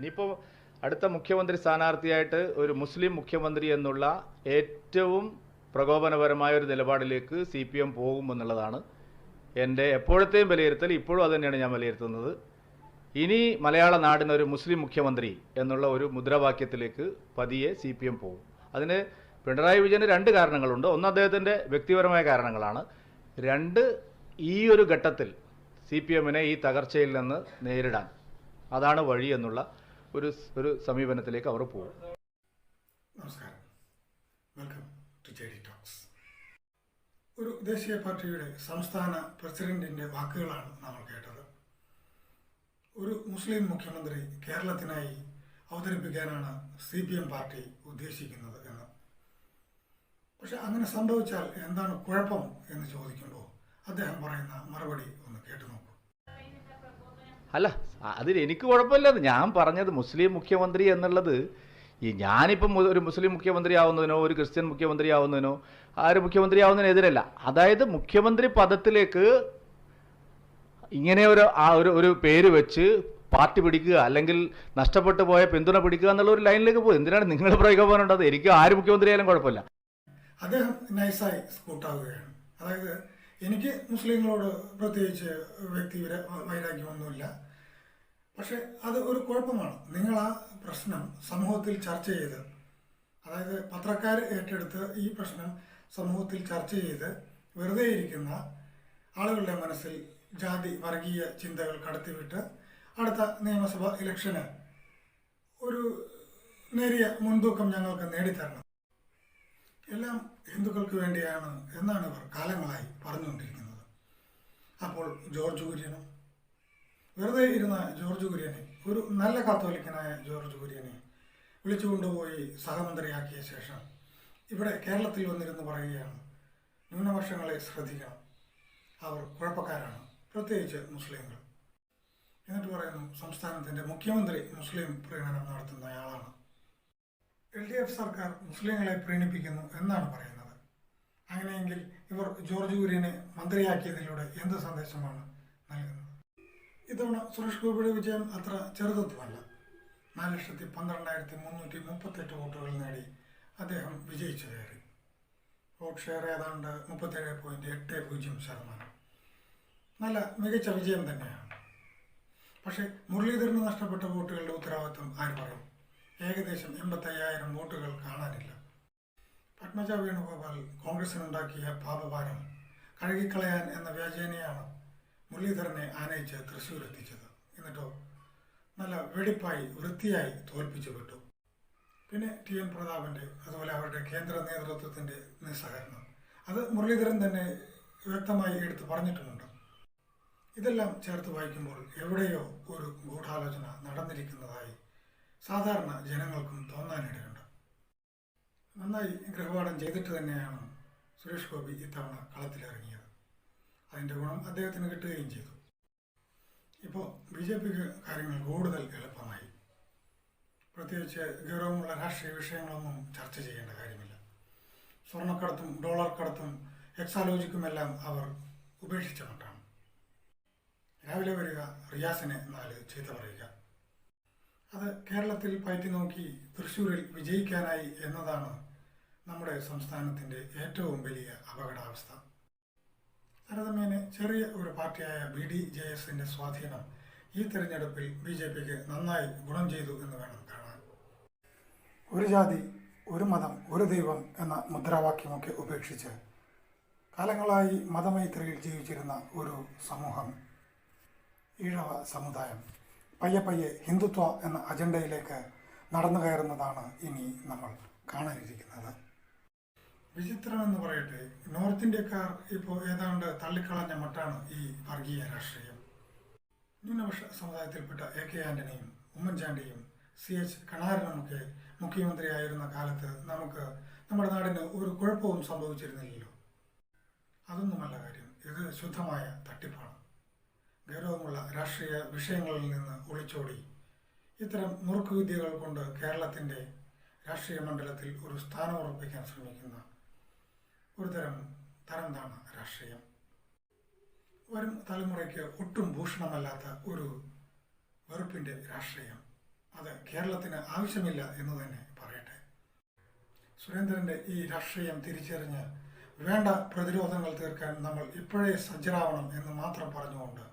ഇനിയിപ്പോൾ അടുത്ത മുഖ്യമന്ത്രി സ്ഥാനാർത്ഥിയായിട്ട് ഒരു മുസ്ലിം മുഖ്യമന്ത്രി എന്നുള്ള ഏറ്റവും പ്രകോപനപരമായ ഒരു നിലപാടിലേക്ക് സി പി എം പോകുമെന്നുള്ളതാണ് എന്റെ എപ്പോഴത്തെയും വിലയിരുത്തൽ ഇപ്പോഴും അത് തന്നെയാണ് ഞാൻ വിലയിരുത്തുന്നത്. ഇനി മലയാള നാടിന് ഒരു മുസ്ലിം മുഖ്യമന്ത്രി എന്നുള്ള ഒരു മുദ്രാവാക്യത്തിലേക്ക് പതിയെ സി പി എം പോകും. അതിന് പിണറായി വിജയന് രണ്ട് കാരണങ്ങളുണ്ട്. ഒന്ന് അദ്ദേഹത്തിന്റെ വ്യക്തിപരമായ കാരണങ്ങളാണ്. രണ്ട് ഈ ഒരു ഘട്ടത്തിൽ സി പി എമ്മിനെ ഈ തകർച്ചയിൽ നിന്ന് നേരിടാൻ. അതാണ് വഴി എന്നുള്ള ഒരു ഒരു സമീപനത്തിലേക്ക് അവർ പോകും. നമസ്കാരം. വെൽക്കം ടു ജെ ടോക്സ് ഒരു ദേശീയ പാർട്ടിയുടെ സംസ്ഥാന പ്രസിഡന്റിന്റെ വാക്കുകളാണ് നമ്മൾ കേട്ടത്. ഒരു മുസ്ലിം മുഖ്യമന്ത്രി കേരളത്തിനായി അവതരിപ്പിക്കാനാണ് സി പി എം പാർട്ടി ഉദ്ദേശിക്കുന്നത് എന്ന്. പക്ഷെ അങ്ങനെ സംഭവിച്ചാൽ എന്താണ് കുഴപ്പം എന്ന് ചോദിക്കുമ്പോൾ അദ്ദേഹം പറയുന്ന മറുപടി ഒന്ന് കേട്ടു നോക്കൂ അല്ല അതിൽ എനിക്ക് കുഴപ്പമില്ലെന്ന് ഞാൻ പറഞ്ഞത് മുസ്ലിം മുഖ്യമന്ത്രി എന്നുള്ളത് ഈ ഞാനിപ്പം ഒരു മുസ്ലിം മുഖ്യമന്ത്രി ആവുന്നതിനോ ഒരു ക്രിസ്ത്യൻ മുഖ്യമന്ത്രി ആവുന്നതിനോ ആര് മുഖ്യമന്ത്രി ആവുന്നതിനെതിരല്ല. അതായത് മുഖ്യമന്ത്രി പദത്തിലേക്ക് ഇങ്ങനെ ഒരു ആ ഒരു ഒരു പേര് വെച്ച് പാർട്ടി പിടിക്കുക അല്ലെങ്കിൽ നഷ്ടപ്പെട്ടു പോയ പിന്തുണ പിടിക്കുക എന്നുള്ള ഒരു ലൈനിലേക്ക് പോകും. എന്തിനാണ് നിങ്ങൾ പ്രയോഗം എനിക്ക് ആര് മുഖ്യമന്ത്രി ആയാലും കുഴപ്പമില്ല. അദ്ദേഹം നൈസായി സ്കൂട്ടാവുകയാണ് അതായത് എനിക്ക് മുസ്ലിങ്ങളോട് പ്രത്യേകിച്ച് വ്യക്തി വിര- വൈരാഗ്യമൊന്നുമില്ല. പക്ഷെ അത് ഒരു കുഴപ്പമാണ്. നിങ്ങൾ ആ പ്രശ്നം സമൂഹത്തിൽ ചർച്ച ചെയ്ത് അതായത് പത്രക്കാർ ഏറ്റെടുത്ത് ഈ പ്രശ്നം സമൂഹത്തിൽ ചർച്ച ചെയ്ത് വെറുതെ ഇരിക്കുന്ന ആളുകളുടെ മനസ്സിൽ ജാതി വർഗീയ ചിന്തകൾ കടത്തിവിട്ട് അടുത്ത നിയമസഭ ഇലക്ഷന് ഒരു നേരിയ മുൻതൂക്കം ഞങ്ങൾക്ക് നേടിത്തരണം. എല്ലാം ഹിന്ദുക്കൾക്ക് വേണ്ടിയാണ് എന്നാണ് ഇവർ കാലങ്ങളായി പറഞ്ഞുകൊണ്ടിരിക്കുന്നത്. അപ്പോൾ ജോർജ് കുര്യനും വെറുതെ ഇരുന്ന ജോർജ് കുര്യനെ ഒരു നല്ല കാത്തോലിക്കനായ ജോർജ് കുര്യനെ വിളിച്ചു കൊണ്ടുപോയി സഹമന്ത്രിയാക്കിയ ശേഷം ഇവിടെ കേരളത്തിൽ വന്നിരുന്ന് പറയുകയാണ് ന്യൂനപക്ഷങ്ങളെ ശ്രദ്ധിക്കണം. അവർ കുഴപ്പക്കാരാണ്. പ്രത്യേകിച്ച് മുസ്ലിങ്ങൾ. എന്നിട്ട് പറയുന്നു സംസ്ഥാനത്തിന്റെ മുഖ്യമന്ത്രി മുസ്ലിം പ്രകടനം നടത്തുന്നയാളാണ് എൽ ഡി എഫ് സർക്കാർ മുസ്ലിങ്ങളെ പ്രീണിപ്പിക്കുന്നു എന്നാണ് പറയുന്നത്. അങ്ങനെയെങ്കിൽ ഇവർ ജോർജ് കുര്യനെ മന്ത്രിയാക്കിയതിലൂടെ എന്ത് സന്ദേശമാണ് നൽകുന്നത്? ഇത്തവണ സുരേഷ് ഗോപിയുടെ വിജയം അത്ര ചെറുതത്വമല്ല നാല് ലക്ഷത്തി പന്ത്രണ്ടായിരത്തി മുന്നൂറ്റി മുപ്പത്തെട്ട് വോട്ടുകൾ നേടി അദ്ദേഹം വിജയിച്ചു കയറി വോട്ട് ഷെയർ ഏതാണ്ട് മുപ്പത്തേഴ് പോയിന്റ് എട്ട് പൂജ്യം ശതമാനം. നല്ല മികച്ച വിജയം തന്നെയാണ്. പക്ഷേ മുരളീധരന് നഷ്ടപ്പെട്ട വോട്ടുകളുടെ ഉത്തരവാദിത്വം ആര് പറയും? ഏകദേശം എൺപത്തയ്യായിരം വോട്ടുകൾ കാണാനില്ല. പത്മജ വേണുഗോപാൽ കോൺഗ്രസിനുണ്ടാക്കിയ പാപഭാരം കഴുകിക്കളയാൻ എന്ന വ്യാജേനയാണ് മുരളീധരനെ ആനയിച്ച് തൃശ്ശൂർ എത്തിച്ചത് എന്നിട്ടോ നല്ല വെടിപ്പായി വൃത്തിയായി തോൽപ്പിച്ചു വിട്ടു. പിന്നെ ടി എൻ പ്രതാപന്റെ അതുപോലെ അവരുടെ കേന്ദ്ര നേതൃത്വത്തിന്റെ നിസ്സഹകരണം. അത് മുരളീധരൻ തന്നെ വ്യക്തമായി എടുത്തു പറഞ്ഞിട്ടുമുണ്ട്. ഇതെല്ലാം ചേർത്ത് വായിക്കുമ്പോൾ എവിടെയോ ഒരു ഗൂഢാലോചന നടന്നിരിക്കുന്നതായി സാധാരണ ജനങ്ങൾക്കും തോന്നാനിടയുണ്ട്. നന്നായി ഗൃഹപാഠം ചെയ്തിട്ട് തന്നെയാണ് സുരേഷ് ഗോപി ഇത്തവണ കളത്തിലിറങ്ങിയത്. അതിന്റെ ഗുണം അദ്ദേഹത്തിന് കിട്ടുകയും ചെയ്തു. ഇപ്പോൾ ബി ജെ പിക്ക് കാര്യങ്ങൾ കൂടുതൽ എളുപ്പമായി. പ്രത്യേകിച്ച് ഗൗരവമുള്ള രാഷ്ട്രീയ വിഷയങ്ങളൊന്നും ചർച്ച ചെയ്യേണ്ട കാര്യമില്ല. സ്വർണക്കടത്തും ഡോളർ കടത്തും എക്സാലോജിക്കുമെല്ലാം അവർ ഉപേക്ഷിച്ച മട്ടാണ് രാവിലെ വരിക റിയാസിനെ നാല് ചീത്ത പറയുക. അത് കേരളത്തിൽ പയറ്റി നോക്കി തൃശ്ശൂരിൽ വിജയിക്കാനായി എന്നതാണ് നമ്മുടെ സംസ്ഥാനത്തിന്റെ ഏറ്റവും വലിയ അപകടാവസ്ഥ. താരതമ്യേന ചെറിയ ഒരു പാർട്ടിയായ ബി ഡി ജെ എസിന്റെ സ്വാധീനം ഈ തിരഞ്ഞെടുപ്പിൽ ബി ജെ പിക്ക് നന്നായി ഗുണം ചെയ്തു എന്ന് വേണം കാണാൻ. ഒരു ജാതി ഒരു മതം ഒരു ദൈവം എന്ന മുദ്രാവാക്യമൊക്കെ ഉപേക്ഷിച്ച് കാലങ്ങളായി മതമൈത്രിയിൽ ജീവിച്ചിരുന്ന ഒരു സമൂഹം ഈഴവ സമുദായം. പയ്യെ പയ്യെ ഹിന്ദുത്വ എന്ന അജണ്ടയിലേക്ക് നടന്നു കയറുന്നതാണ് ഇനി നമ്മൾ കാണാനിരിക്കുന്നത്. വിചിത്രം എന്ന് പറയട്ടെ നോർത്ത് ഇന്ത്യക്കാർ ഇപ്പോൾ ഏതാണ്ട് തള്ളിക്കളഞ്ഞ മട്ടാണ് ഈ വർഗീയ രാഷ്ട്രീയം. ന്യൂനപക്ഷ സമുദായത്തിൽപ്പെട്ട എ കെ ആന്റണിയും ഉമ്മൻചാണ്ടിയും സി എച്ച് കണാരനുമൊക്കെ മുഖ്യമന്ത്രിയായിരുന്ന കാലത്ത് നമുക്ക് നമ്മുടെ നാടിന് ഒരു കുഴപ്പവും സംഭവിച്ചിരുന്നില്ലല്ലോ. അതൊന്നുമല്ല കാര്യം ഇത് ശുദ്ധമായ തട്ടിപ്പാണ്. ഗൗരവമുള്ള രാഷ്ട്രീയ വിഷയങ്ങളിൽ നിന്ന് ഒളിച്ചോടി. ഇത്തരം നുറുക്കുവിദ്യകൾ കൊണ്ട് കേരളത്തിന്റെ രാഷ്ട്രീയ മണ്ഡലത്തിൽ ഒരു സ്ഥാനം ഉറപ്പിക്കാൻ ശ്രമിക്കുന്ന ഒരുതരം തരം താണ രാഷ്ട്രീയം. വരും തലമുറയ്ക്ക് ഒട്ടും ഭൂഷണമല്ലാത്ത ഒരു വെറുപ്പിന്റെ രാഷ്ട്രീയം. അത് കേരളത്തിന് ആവശ്യമില്ല എന്ന് തന്നെ പറയട്ടെ. സുരേന്ദ്രന്റെ ഈ രാഷ്ട്രീയം തിരിച്ചറിഞ്ഞ് വേണ്ട പ്രതിരോധങ്ങൾ തീർക്കാൻ നമ്മൾ ഇപ്പോഴേ സജ്ജരാവണം എന്ന് മാത്രം പറഞ്ഞുകൊണ്ട്